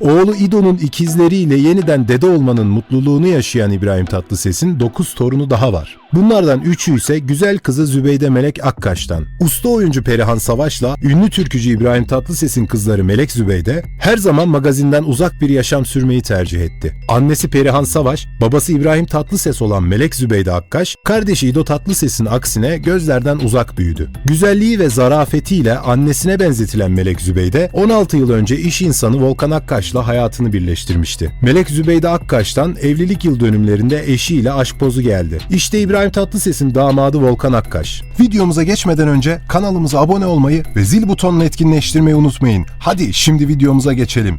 Oğlu İdo'nun ikizleriyle yeniden dede olmanın mutluluğunu yaşayan İbrahim Tatlıses'in 9 torunu daha var. Bunlardan üçü ise güzel kızı Zübeyde Melek Akkaş'tan. Usta oyuncu Perihan Savaş'la ünlü türkücü İbrahim Tatlıses'in kızları Melek Zübeyde her zaman magazinden uzak bir yaşam sürmeyi tercih etti. Annesi Perihan Savaş, babası İbrahim Tatlıses olan Melek Zübeyde Akkaş, kardeşi İdo Tatlıses'in aksine gözlerden uzak büyüdü. Güzelliği ve zarafetiyle annesine benzetilen Melek Zübeyde, 16 yıl önce iş insanı Volkan Akkaş'la hayatını birleştirmişti. Melek Zübeyde Akkaş'tan evlilik yıl dönümlerinde eşiyle aşk pozu geldi. İşte İbrahim Tatlıses'in damadı Volkan Akkaş. Videomuza geçmeden önce kanalımıza abone olmayı ve zil butonunu etkinleştirmeyi unutmayın. Hadi şimdi videomuza geçelim.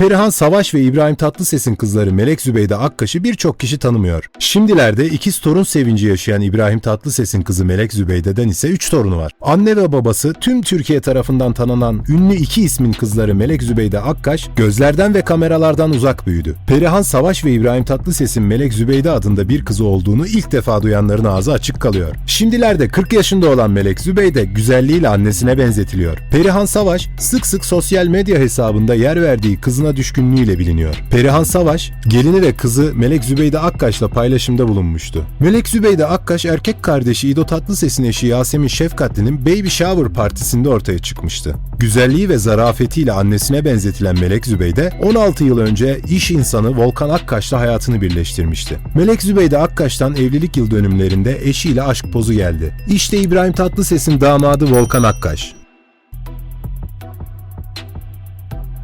Perihan Savaş ve İbrahim Tatlıses'in kızları Melek Zübeyde Akkaş'ı birçok kişi tanımıyor. Şimdilerde ikiz torun sevinci yaşayan İbrahim Tatlıses'in kızı Melek Zübeyde'den ise 3 torunu var. Anne ve babası tüm Türkiye tarafından tanınan ünlü iki ismin kızları Melek Zübeyde Akkaş gözlerden ve kameralardan uzak büyüdü. Perihan Savaş ve İbrahim Tatlıses'in Melek Zübeyde adında bir kızı olduğunu ilk defa duyanların ağzı açık kalıyor. Şimdilerde 40 yaşında olan Melek Zübeyde güzelliğiyle annesine benzetiliyor. Perihan Savaş sık sık sosyal medya hesabında yer verdiği kızına düşkünlüğüyle biliniyor. Perihan Savaş, gelini ve kızı Melek Zübeyde Akkaş'la paylaşımda bulunmuştu. Melek Zübeyde Akkaş erkek kardeşi İdo Tatlıses'in eşi Yasemin Şefkatli'nin Baby Shower partisinde ortaya çıkmıştı. Güzelliği ve zarafetiyle annesine benzetilen Melek Zübeyde 16 yıl önce iş insanı Volkan Akkaş'la hayatını birleştirmişti. Melek Zübeyde Akkaş'tan evlilik yıl dönümlerinde eşiyle aşk pozu geldi. İşte İbrahim Tatlıses'in damadı Volkan Akkaş.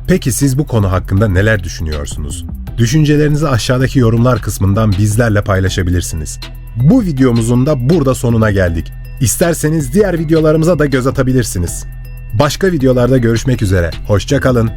Peki siz bu konu hakkında neler düşünüyorsunuz? Düşüncelerinizi aşağıdaki yorumlar kısmından bizlerle paylaşabilirsiniz. Bu videomuzun da burada sonuna geldik. İsterseniz diğer videolarımıza da göz atabilirsiniz. Başka videolarda görüşmek üzere. Hoşçakalın.